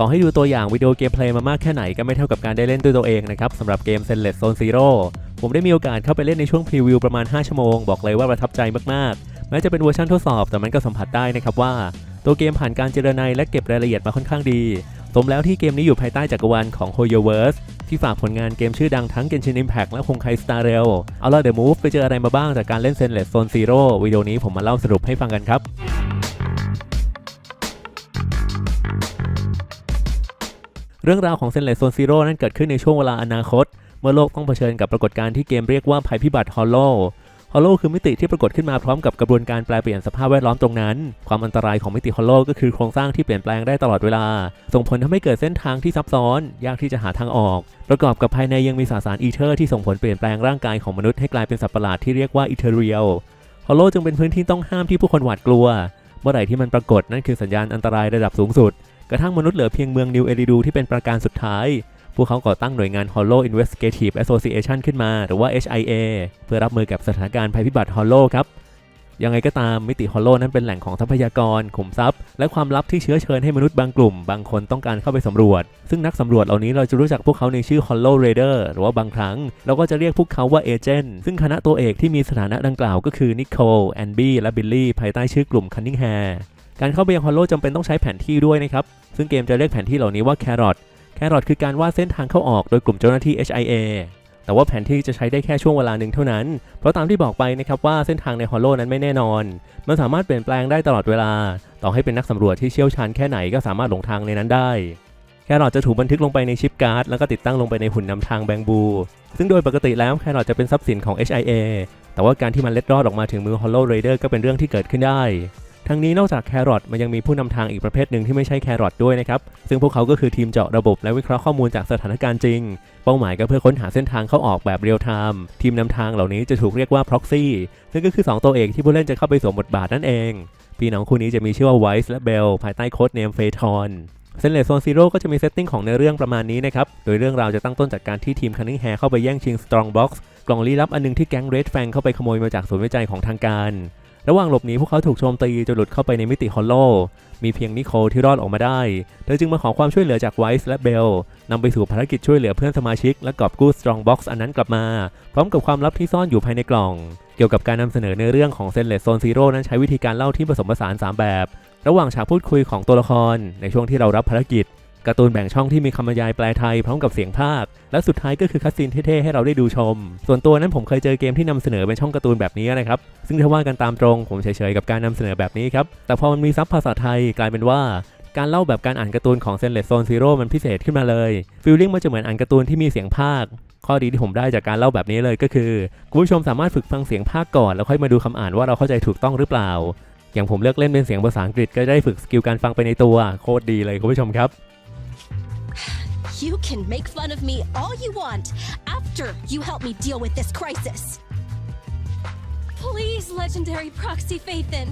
ต่อให้ดูตัวอย่างวิดีโอเกมเพลย์มามากแค่ไหนก็ไม่เท่ากับการได้เล่นด้วยตัวเองนะครับสำหรับเกม Zenless Zone Zero ผมได้มีโอกาสเข้าไปเล่นในช่วงพรีวิวประมาณ 5 ชั่วโมง บอกเลยว่าประทับใจมากๆ แม้จะเป็นเวอร์ชันทดสอบ แต่มันก็สัมผัสได้นะครับว่า ตัวเกมผ่านการเจรไนและเก็บรายละเอียดมาค่อนข้างดี สมแล้วที่เกมนี้อยู่ภายใต้จักรวาลของ HoYoverse ที่ฝากผลงานเกมชื่อดังทั้ง Genshin Impact และ Honkai Star Rail เอาล่ะเดี๋ยว Move ไปเจออะไรมาบ้างจากการเล่น Zenless Zone Zero วิดีโอนี้ผมมาเล่าสรุปให้ฟังกันครับ เรื่องราวของ Zenless Zone Zero นั้นเกิดขึ้นในช่วงเวลาอนาคต เมื่อโลกต้องเผชิญกับปรากฏการณ์ที่เกมเรียกว่าภัยพิบัติ Hollow Hollow คือมิติที่ปรากฏขึ้นมาพร้อมกับกระบวนการแปลเปลี่ยนสภาพแวดล้อมตรงนั้น ความอันตรายของมิติ Hollow ก็คือโครงสร้างที่เปลี่ยนแปลงได้ตลอดเวลา ส่งผลทำให้เกิดเส้นทางที่ซับซ้อน ยากที่จะหาทางออก ประกอบกับภายในยังมีสสารอีเทอร์ที่ส่งผลเปลี่ยนแปลงร่างกายของมนุษย์ให้กลายเป็นสัตว์ประหลาดที่เรียกว่าอีเทเรียล Hollow จึงเป็นพื้นที่ต้องห้ามที่ผู้คนหวาดกลัว เมื่อไหร่ที่มันปรากฏนั่นคือสัญญาณอันตรายระดับสูงสุด กระทั่งมนุษย์เหลือเพียงเมืองนิวเอริดูที่เป็นประการสุดท้าย พวกเขาก่อตั้งหน่วยงาน Hollow Investigative Association ขึ้นมา หรือว่า HIA เพื่อรับมือกับสถานการณ์ภัยพิบัติ Hollow ครับยังไงก็ตามมิติ Hollow นั้นเป็นแหล่งของทรัพยากร ขุมทรัพย์ และความลับที่เชื้อเชิญให้มนุษย์บางกลุ่ม บางคนต้องการเข้าไปสำรวจ ซึ่งนักสำรวจเหล่านี้เราจะรู้จักพวกเขาในชื่อ Hollow Raider หรือว่าบางครั้ง เราก็จะเรียกพวกเขาว่าเอเจนต์ซึ่งคณะตัวเอกที่มีสถานะดังกล่าวก็คือนิโคลแอนบี้และบิลลี่ภายใต้ชื่อกลุ่ม Cunningham การเข้าไปยัง Hollow จำเป็นต้องใช้แผนที่ด้วยนะครับ ซึ่งเกมจะเรียกแผนที่เหล่านี้ว่า Carrot แครอทคือการวาดเส้นทางเข้าออกโดยกลุ่มเจ้าหน้าที่ HIA แต่ว่าแผนที่จะใช้ได้แค่ช่วงเวลาหนึ่งเท่านั้น เพราะตามที่บอกไปนะครับว่าเส้นทางในฮอลโลนั้นไม่แน่นอน มันสามารถเปลี่ยนแปลงได้ตลอดเวลา ต่อให้เป็นนักสำรวจที่เชี่ยวชาญแค่ไหนก็สามารถหลงทางในนั้นได้ แครอทจะถูกบันทึกลงไปในชิปการ์ดแล้วก็ติดตั้งลงไปในหุ่นนำทางแบงบู ซึ่งโดยปกติแล้วแครอทจะเป็นทรัพย์สินของ HIA แต่ว่าการที่มันเล็ดรอดออกมาถึงมือ Hollow Raider ก็เป็นเรื่องที่เกิดขึ้นได้ ทั้งนี้นอกจากแครอทมันยังมีผู้นำทางอีกประเภทหนึ่งที่ไม่ใช่แครอทด้วยนะครับซึ่งพวกเขาก็คือทีมเจาะระบบและวิเคราะห์ข้อมูลจากสถานการณ์จริง เป้าหมายก็เพื่อค้นหาเส้นทางเข้าออกแบบเรียลไทม์ทีมนำทางเหล่านี้จะถูกเรียกว่า proxy ซึ่งก็คือ 2 ตัวเอกที่ผู้เล่นจะเข้าไปสวมบทบาทนั่นเอง พี่น้องคู่นี้จะมีชื่อว่าไวส์และเบลภายใต้โค้ดเนมเฟทอนเซนเลสโซนซีโร่ก็จะมีเซตติ้งของเนื้อเรื่องประมาณนี้นะครับ โดยเรื่องราวจะตั้งต้นจากการที่ทีมคันนิงแฮร์เข้าไปแย่งชิง Strong Box กล่องลี้ลับอันนึงที่แก๊งเรดแฟงเข้าไปขโมยมาจากศูนย์วิจัยของทางการ ระหว่างหลบหนีพวกเขาถูกโจมตีจนหลุดเข้าไปในมิติฮอลโล มีเพียงนิโคลที่รอดออกมาได้ เธอจึงมาขอความช่วยเหลือจากไวส์และเบลนำไปสู่ภารกิจช่วยเหลือเพื่อนสมาชิกและกอบกู้ Strong Box อันนั้นกลับมา พร้อมกับความลับที่ซ่อนอยู่ภายในกล่อง เกี่ยวกับการนำเสนอในเรื่องของ Zenless Zone Zero นั้นใช้วิธีการเล่าที่ผสมผสาน3แบบ ระหว่างฉากพูดคุยของตัวละคร ในช่วงที่เรารับภารกิจ การ์ตูนแบ่งช่องที่มีคำบรรยายแปลไทยพร้อมกับเสียงภาค และสุดท้ายก็คือคัสซีนเท่ๆให้เราได้ดูชม ส่วนตัวนั้นผมเคยเจอเกมที่นำเสนอเป็นช่องการ์ตูนแบบนี้นะครับ ซึ่งถ้าว่ากันตามตรงผมเฉยๆกับการนำเสนอแบบนี้ครับ แต่พอมันมีซับภาษาไทยกลายเป็นว่าการเล่าแบบการอ่านการ์ตูนของ Zenless Zone Zero มันพิเศษขึ้นมาเลยฟีลลิ่งมันจะเหมือนอ่านการ์ตูนที่มีเสียงภาค ข้อดีที่ผมได้จากการเล่าแบบนี้เลยก็คือคุณผู้ชมสามารถฝึกฟังเสียงภาคก่อน แล้วค่อยมาดูคำอ่านว่าเราเข้าใจถูกต้องหรือเปล่า อย่างผมเลือกเล่นเป็นเสียงภาษาอังกฤษก็ได้ฝึกสกิลการฟังไปในตัวโคตรดีเลยคุณผู้ชมครับ You can make fun of me all you want after you help me deal with this crisis. Please, legendary proxy Phaethon.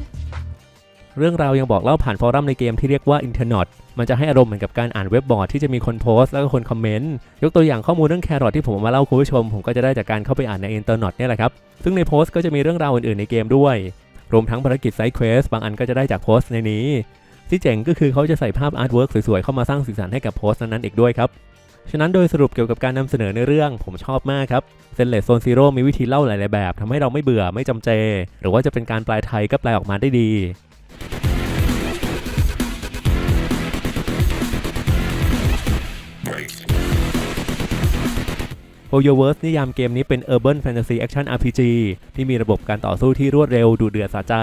เรื่องราวยังบอกเล่าผ่านฟอรัมในเกมที่เรียกว่าอินเทอร์น t มันจะให้อารมณ์เหมือนกับการอ่านเว็บบอร์ดที่จะมีคนโพสต์แล้วก็คนคอมเมนต์ ยกตัวอย่างข้อมูลเรื่องแครอทที่ผมมาเล่าคุณผู้ชม ผมก็จะได้จากการเข้าไปอ่านในอินเทอร์น t เนี่ยแหละครับ ซึ่งในโพสต์ก็จะมีเรื่องราวอื่นๆในเกมด้วย รวมทั้งภารกิจไซด์เควสบางอันก็จะได้จากโพสต์ในนี้ ที่เจ๋งก็คือเขาจะใส่ภาพอาร์ตเวิร์กสวยๆ เข้ามาสร้างสีสันให้กับโพสต์นั้นๆอีกด้วยครับ ฉะนั้นโดยสรุปเกี่ยวกับการนำเสนอในเรื่องผมชอบมากครับเซนเลสโซนซีโร่มีวิธีเล่าหลายๆแบบทำให้เราไม่เบื่อไม่จำเจ หรือว่าจะเป็นการแปลไทยก็แปลออกมาได้ดีโ o y o v e r s e นิยามเกมนี้เป็น Urban Fantasy Action RPG ที่มีระบบการต่อสู้ที่รวดเร็วดูเดือดสะใจ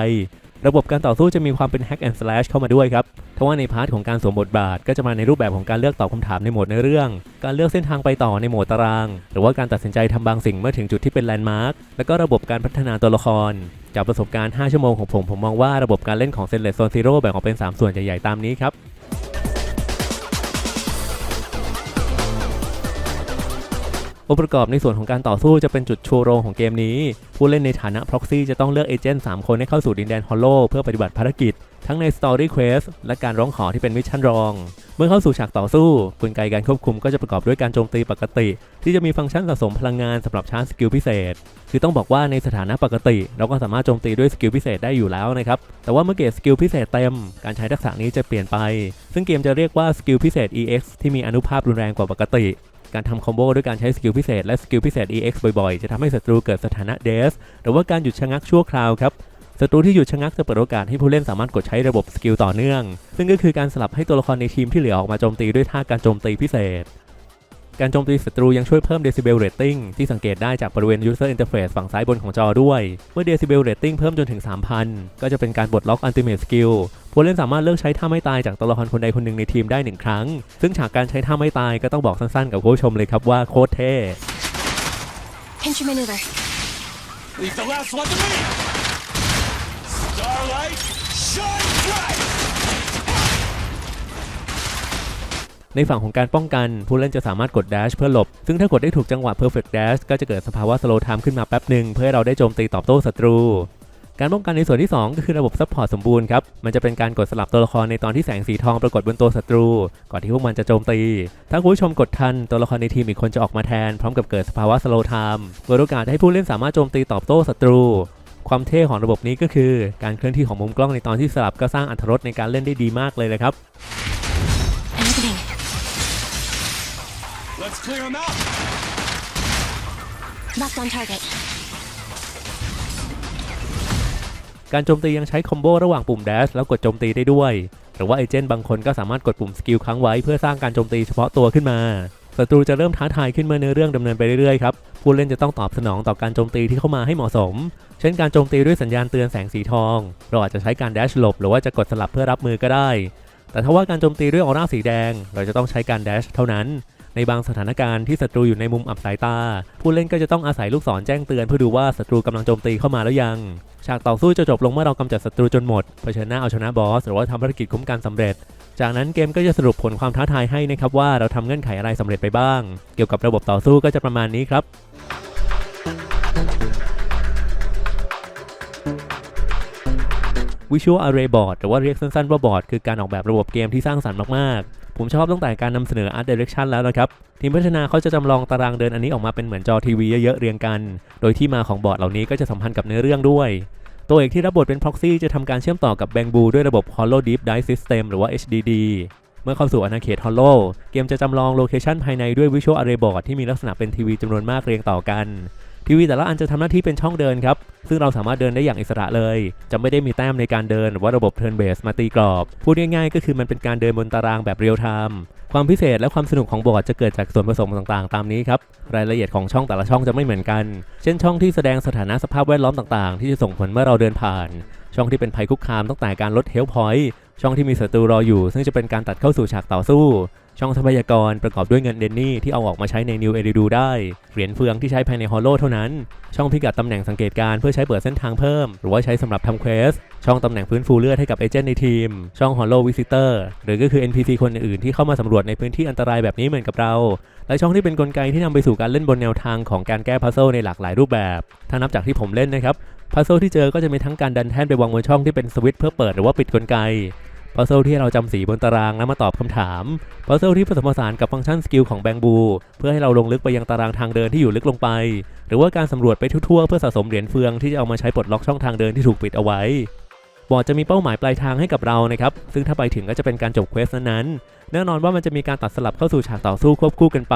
ระบบการต่อสู้จะมีความเป็น Hack and Slash เข้ามาด้วยครับทว่าในพาร์ทของการสวมบทบาท ก็จะมาในรูปแบบของการเลือกตอบคำถามในโหมดในเรื่อง การเลือกเส้นทางไปต่อในโหมดตาราง หรือว่าการตัดสินใจทำบางสิ่งเมื่อถึงจุดที่เป็นแลนด์มาร์คแล้วก็ระบบการพัฒนาตัวละครจากประสบการณ์ 5 ชั่วโมงของผม ผมมองว่าระบบการเล่นของเซนเลสโซนซีโร่แบ่งออกเป็น 3 ส่วนใหญ่ๆ ตามนี้ครับ องค์ประกอบในส่วนของการต่อสู้จะเป็นจุดชูโรงของเกมนี้ ผู้เล่นในฐานะ proxy จะต้องเลือกเอเจนต์3คนให้เข้าสู่ดินแดนฮอลโลเพื่อปฏิบัติภารกิจ ทั้งใน Story Quest และการร้องขอที่เป็นมิชชั่นรอง เมื่อเข้าสู่ฉากต่อสู้ กลไกการควบคุมก็จะประกอบด้วยการโจมตีปกติ ที่จะมีฟังก์ชันสะสมพลังงานสำหรับชาร์จสกิลพิเศษ คือต้องบอกว่าในสถานะปกติ เราก็สามารถโจมตีด้วยสกิลพิเศษได้อยู่แล้วนะครับ แต่ว่าเมื่อเกรดสกิลพิเศษเต็ม การใช้ทักษะนี้จะเปลี่ยนไป ซึ่งเกมจะเรียกว่าสกิลพิเศษ EX ที่มีอนุภาพรุนแรงกว่าปกติ การทำคอมโบด้วยการใช้สกิลพิเศษและสกิลพิเศษ EX บ่อยๆ จะทำให้ศัตรูเกิดสถานะเดสหรือว่าการหยุดชะงักชั่วคราวครับศัตรูที่หยุดชะงักจะเปิดโอกาสให้ผู้เล่นสามารถกดใช้ระบบสกิลต่อเนื่อง ซึ่งก็คือการสลับให้ตัวละครในทีมที่เหลือออกมาโจมตีด้วยท่าการโจมตีพิเศษ การโจมตีศัตรูยังช่วยเพิ่ม Decibel Rating ที่สังเกตได้จากบริเวณ User Interface ฝั่งซ้ายบนของจอด้วย เมื่อ Decibel Rating เพิ่มจนถึง 3,000 ก็จะเป็นการปลดล็อก Ultimate Skill ผู้เล่นสามารถเลือกใช้ท่าไม่ตายจากตัวละครคนใดคนหนึ่งในทีมได้หนึ่งครั้ง ซึ่งฉากการใช้ท่าไม่ตายก็ต้องบอกสั้นๆ กับผู้ชมเลยครับว่าโคตรเท่ Pinch your maneuver. Leave the last one to me! Starlight, shine bright! ในฝั่งของการป้องกันผู้เล่นจะสามารถกด dash เพื่อหลบ ซึ่งถ้ากดได้ถูกจังหวะ perfect dash ก็จะเกิดสภาวะ slow time ขึ้นมาแป๊บหนึ่งเพื่อให้เราได้โจมตีตอบโต้ศัตรู การป้องกันในส่วนที่ 2 ก็คือระบบ support สมบูรณ์ครับ มันจะเป็นการกดสลับตัวละครในตอนที่แสงสีทองปรากฏบนตัวศัตรู ก่อนที่พวกมันจะโจมตี ถ้าคุณผู้ชมกดทันตัวละครในทีมอีกคนจะออกมาแทน พร้อมกับเกิดสภาวะ slow time เปิดโอกาสให้ผู้เล่นสามารถโจมตีตอบโต้ศัตรูความเท่ของระบบนี้ก็คือ การเคลื่อนที่ของมุมกล้องในตอนที่สลับก็สร้างอรรรสในการเล่นได้ดีมากเลยนะครับ Let's clear him out! Locked on target. การโจมตียังใช้คอมโบระหว่างปุ่ม dash แล้วกดโจมตีได้ด้วย หรือว่าเอเจนต์บางคนก็สามารถกดปุ่มสกิลค้างไว้เพื่อสร้างการโจมตีเฉพาะตัวขึ้นมา ศัตรูจะเริ่มท้าทายขึ้นเมื่อเนื้อเรื่องดำเนินไปเรื่อยๆครับ ผู้เล่นจะต้องตอบสนองต่อการโจมตีที่เข้ามาให้เหมาะสม เช่นการโจมตีด้วยสัญญาณเตือนแสงสีทอง เราอาจจะใช้การ dash หลบหรือว่าจะกดสลับเพื่อรับมือก็ได้ แต่ถ้าว่าการโจมตีด้วยออร่าสีแดง เราจะต้องใช้การ dash เท่านั้น ในบางสถานการณ์ที่ศัตรูอยู่ในมุมอับสายตา ผู้เล่นก็จะต้องอาศัยลูกศรแจ้งเตือนเพื่อดูว่าศัตรูกำลังโจมตีเข้ามาแล้วยัง ฉากต่อสู้จะจบลงเมื่อเรากำจัดศัตรูจนหมดเผชิญหน้าเอาชนะบอสหรือว่าทำภารกิจคุ้มกันสำเร็จ จากนั้นเกมก็จะสรุปผลความท้าทายให้นะครับว่าเราทำเงื่อนไขอะไรสำเร็จไปบ้าง เกี่ยวกับระบบต่อสู้ก็จะประมาณนี้ครับ Visual Array Board หรือว่าเรียกสั้นๆว่าบอร์ดคือการออกแบบระบบเกมที่สร้างสรรค์มากๆ ผมชอบตั้งแต่การนำเสนอ Art Direction แล้วนะครับ ทีมพัฒนาเขาจะจำลองตารางเดินอันนี้ออกมาเป็นเหมือนจอทีวีเยอะๆเรียงกัน โดยที่มาของบอร์ดเหล่านี้ก็จะสัมพันธ์กับเนื้อเรื่องด้วย ตัวเอกที่รับบทเป็น Proxy จะทำการเชื่อมต่อกับ Bamboo ด้วยระบบ Hollow Deep Dive System หรือว่า HDD เมื่อเข้าสู่อาณาเขต Hollow เกมจะจำลองโลเคชันภายในด้วย Visual Array Board ที่มีลักษณะเป็นทีวีจำนวนมากเรียงต่อกัน ทีวีแต่ละอันจะทำหน้าที่เป็นช่องเดินครับ ซึ่งเราสามารถเดินได้อย่างอิสระเลย จะไม่ได้มีแต้มในการเดินหรือว่าระบบ turn base มาตีกรอบ พูดง่ายๆ ก็คือมันเป็นการเดินบนตารางแบบเรียลไทม์ความพิเศษและความสนุกของบอร์ดจะเกิดจากส่วนผสมต่างๆ ตามนี้ครับ รายละเอียดของช่องแต่ละช่องจะไม่เหมือนกัน เช่นช่องที่แสดงสถานะสภาพแวดล้อมต่างๆ ที่จะส่งผลเมื่อเราเดินผ่าน ช่องที่เป็นภัยคุกคามตั้งแต่การลดเฮลพอยต์ช่องที่มีศัตรูรออยู่ ซึ่งจะเป็นการตัดเข้าสู่ฉากต่อสู้ ช่องทรัพยากรประกอบด้วยเงินเดนนี่ที่เอาออกมาใช้ใน New e r i d u ได้ เหรียญเฟืองที่ใช้ภายในฮอลโลเท่านั้น ช่องพิกัดตำแหน่งสังเกตการเพื่อใช้เปิดเส้นทางเพิ่ม หรือว่าใช้สำหรับทำเควส ช่องตำแหน่งฟื้นฟูเลือดให้กับเอเจนต์ในทีม ช่องฮอลโลวิสิเตอร์หรือก็คือ NPC คนอื่นที่เข้ามาสำรวจในพื้นที่อันตรายแบบนี้เหมือนกับเรา และช่องที่เป็นกลไกที่นำไปสู่การเล่นบนแนวทางของการแก้พัซเซิลในหลากหลายรูปแบบ ถ้านับจากที่ผมเล่นนะครับ พัซเซิลที่เจอก็จะมีทั้งการดันแท่นไปวางบนช่องที่เป็นสวิตช์เพื่อเปิดหรือว่าปิดกลไก พัซเซิลที่เราจำสีบนตารางแล้วมาตอบคำถามพัซเซิลที่ผสมผสานกับฟังก์ชันสกิลของแบงบู เพื่อให้เราลงลึกไปยังตารางทางเดินที่อยู่ลึกลงไป หรือว่าการสำรวจไปทั่วๆเพื่อสะสมเหรียญเฟืองที่จะเอามาใช้ปลดล็อกช่องทางเดินที่ถูกปิดเอาไว้ บอร์ดจะมีเป้าหมายปลายทางให้กับเรานะครับ ซึ่งถ้าไปถึงก็จะเป็นการจบเควสนั้นๆ แน่นอนว่ามันจะมีการตัดสลับเข้าสู่ฉากต่อสู้ควบคู่กันไป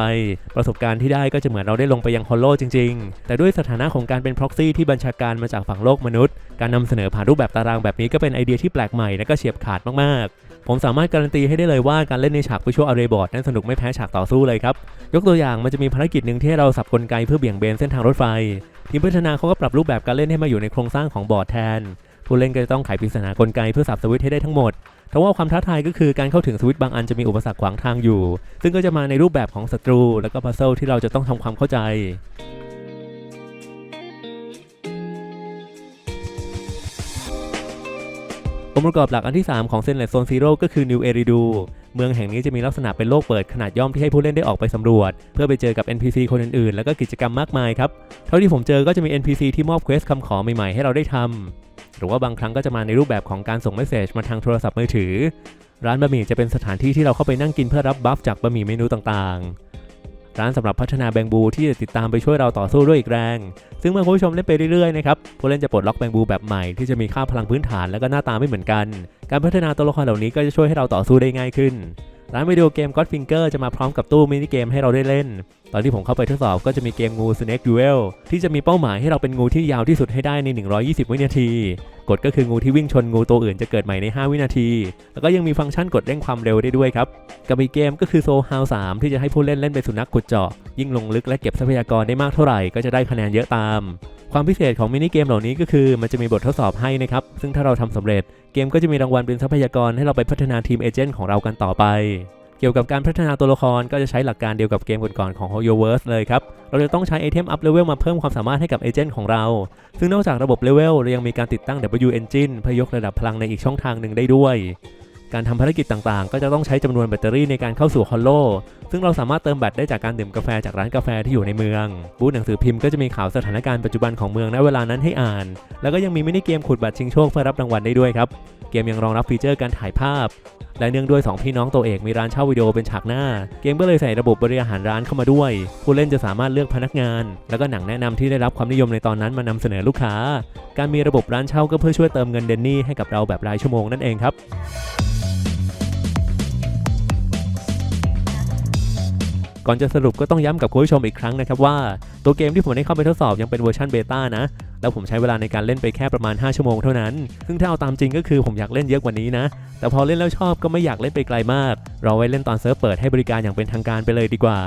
ประสบการณ์ที่ได้ก็จะเหมือนเราได้ลงไปยังฮอลโลจริงๆ แต่ด้วยสถานะของการเป็น proxy ที่บัญชาการมาจากฝั่งโลกมนุษย์ การนำเสนอผ่านรูปแบบตารางแบบนี้ก็เป็นไอเดียที่แปลกใหม่และก็เฉียบขาดมากๆผมสามารถการันตีให้ได้เลยว่าการเล่นในฉาก Visual Array Board นั้นสนุกไม่แพ้ฉากต่อสู้เลยครับ ยกตัวอย่างมันจะมีภารกิจหนึ่งที่เราสับกลไกเพื่อเบี่ยงเบนเส้นทางรถไฟ ทีมพัฒนาเขาก็ปรับรูปแบบการเล่นให้มาอยู่ในโครงสร้างของบอร์ดแทน ผู้เล่นก็จะต้องไขปริศนากลไกเพื่อสับสวิตช์ให้ได้ทั้งหมดแต่ว่าความท้าทายก็คือการเข้าถึงสวิตช์บางอันจะมีอุปสรรคขวางทางอยู่ ซึ่งก็จะมาในรูปแบบของศัตรู และก็พัซเซิลที่เราจะต้องทำความเข้าใจองค์ประกอบหลักอันที่ 3 ของ Zenless Zone Zero ก็คือ New Eridu เมืองแห่งนี้จะมีลักษณะเป็นโลกเปิดขนาดย่อมที่ให้ผู้เล่นได้ออกไปสำรวจ เพื่อไปเจอกับ NPC คนอื่นๆ แล้วก็กิจกรรมมากมายครับ เท่าที่ผมเจอก็จะมี NPC ที่มอบเควสคำขอใหม่ๆให้เราได้ทำ หรือว่าบางครั้งก็จะมาในรูปแบบของการส่งเมสเซจมาทางโทรศัพท์มือถือ ร้านบะหมี่จะเป็นสถานที่ที่เราเข้าไปนั่งกินเพื่อรับบัฟจากบะหมี่เมนูต่างๆ ร้านสำหรับพัฒนาแบงบูที่จะติดตามไปช่วยเราต่อสู้ด้วยอีกแรง ซึ่งเมื่อคุณผู้ชมเล่นไปเรื่อยๆนะครับผู้เล่นจะปลดล็อกแบงบูแบบใหม่ที่จะมีค่าพลังพื้นฐานและก็หน้าตาไม่เหมือนกัน การพัฒนาตัวละครเหล่านี้ก็จะช่วยให้เราต่อสู้ได้ง่ายขึ้น ร้านวิดีโอเกม Godfinger จะมาพร้อมกับตู้มินิเกมให้เราได้เล่น ตอนที่ผมเข้าไปทดสอบก็จะมีเกมงู Snake Duel ที่จะมีเป้าหมายให้เราเป็นงูที่ยาวที่สุดให้ได้ใน 120 วินาที กฎก็คืองูที่วิ่งชนงูตัวอื่นจะเกิดใหม่ใน 5 วินาที แล้วก็ยังมีฟังก์ชันกดเร่งความเร็วได้ด้วยครับกับอีกเกมก็คือ Soul Hound 3ที่จะให้ผู้เล่นเล่นเป็นสุนัขขุดเจาะยิ่งลงลึกและเก็บทรัพยากรได้มากเท่าไหร่ก็จะได้คะแนนเยอะตาม ความพิเศษของมินิเกมเหล่านี้ก็คือมันจะมีบททดสอบให้นะครับซึ่งถ้าเราทำสำเร็จ เกมก็จะมีรางวัลเป็นทรัพยากรให้เราไปพัฒนาทีมเอเจนต์ของเรากันต่อไป เกี่ยวกับการพัฒนาตัวละครก็จะใช้หลักการเดียวกับเกมก่อนๆของ HoYoverse เลยครับ เราจะต้องใช้ไอเทมอัพเลเวลมาเพิ่มความสามารถให้กับเอเจนต์ของเรา ซึ่งนอกจากระบบเลเวลเรายังมีการติดตั้ง W Engine เพื่อยกระดับพลังในอีกช่องทางหนึ่งได้ด้วย การทำภารกิจต่างๆ ก็จะต้องใช้จำนวนแบตเตอรี่ในการเข้าสู่ฮอลโลซึ่งเราสามารถเติมแบตได้จากการดื่มกาแฟจากร้านกาแฟที่อยู่ในเมือง บูธหนังสือพิมพ์ก็จะมีข่าวสถานการณ์ปัจจุบันของเมืองณเวลานั้นให้อ่านแล้วก็ยังมีมินิเกมขุดบัตรชิงโชคเพื่อรับรางวัลได้ด้วยครับ เกมยังรองรับฟีเจอร์การถ่ายภาพ และเนื่องด้วย 2 พี่น้องตัวเอกมีร้านเช่าวิดีโอเป็นฉากหน้า เกมก็เลยใส่ระบบบริหารร้านเข้ามาด้วย ผู้เล่นจะสามารถเลือกพนักงาน แล้วก็หนังแนะนำที่ได้รับความนิยมในตอนนั้นมานำเสนอลูกค้า การมีระบบร้านเช่าก็เพื่อช่วยเติมเงินเดนนี่ให้กับเราแบบรายชั่วโมงนั่นเองครับ ก่อนจะสรุปก็ต้องย้ำกับคุณผู้ชมอีกครั้งนะครับว่าตัวเกมที่ผมได้เข้าไปทดสอบยังเป็นเวอร์ชันเบต้านะ แล้วผมใช้เวลาในการเล่นไปแค่ประมาณ 5 ชั่วโมงเท่านั้น ซึ่งถ้าเอาตามจริงก็คือผมอยากเล่นเยอะกว่านี้นะ แต่พอเล่นแล้วชอบก็ไม่อยากเล่นไปไกลมากรอไว้เล่นตอนเซิร์ฟเปิดให้บริการอย่างเป็นทางการไปเลยดีกว่า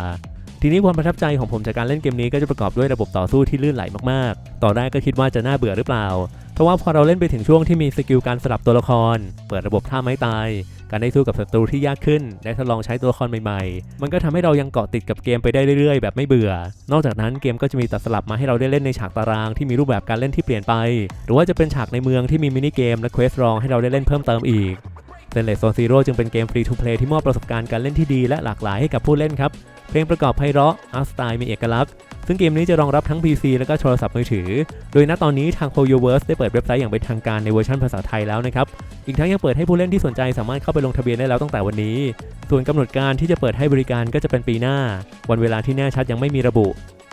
ทีนี้ความประทับใจของผมจากการเล่นเกมนี้ก็จะประกอบด้วยระบบต่อสู้ที่ลื่นไหลมากๆ ตอนแรกก็คิดว่าจะน่าเบื่อหรือเปล่า เพราะว่าพอเราเล่นไปถึงช่วงที่มีสกิลการสลับตัวละคร เปิดระบบท่าไม้ตาย การได้สู้กับศัตรูที่ยากขึ้น ได้ทดลองใช้ตัวละครใหม่ๆ มันก็ทำให้เรายังเกาะติดกับเกมไปได้เรื่อยๆ แบบไม่เบื่อ นอกจากนั้นเกมก็จะมีตัดสลับมาให้เราได้เล่นในฉากตารางที่มีรูปแบบการเล่นที่เปลี่ยนไป หรือว่าจะเป็นฉากในเมืองที่มีมินิเกมและเควสรองให้เราได้เล่นเพิ่มเติมอีก เซนเลสโซนซีโร่จึงเป็นเกมฟรีทูเพลย์ที่มอบประสบการณ์การเล่นที่ดีและหลากหลายให้กับผู้เล่นครับ เพลงประกอบไพเราะอาร์ตสไตล์มีเอกลักษณ์ ซึ่งเกมนี้จะรองรับทั้ง PC และก็โทรศัพท์มือถือ โดยณตอนนี้ทาง HoYoverse ได้เปิดเว็บไซต์อย่างเป็นทางการในเวอร์ชันภาษาไทยแล้วนะครับ อีกทั้งยังเปิดให้ผู้เล่นที่สนใจสามารถเข้าไปลงทะเบียนได้แล้วตั้งแต่วันนี้ ส่วนกำหนดการที่จะเปิดให้บริการก็จะเป็นปีหน้า วันเวลาที่แน่ชัดยังไม่มีระบุ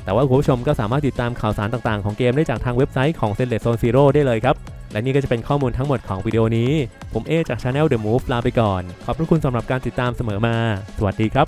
แต่ว่าคุณผู้ชมก็สามารถติดตามข่าวสารต่างๆของเกมได้จากทางเว็บไซต์ของ s e n l e s Zone Zero ได้เลยครับ และนี่ก็จะเป็นข้อมูลทั้งหมดของวิดีโอนี้ ผมเอจาก Channel The Move ลาไปก่อน ขอบพระคุณสำหรับการติดตามเสมอมา สวัสดีครับ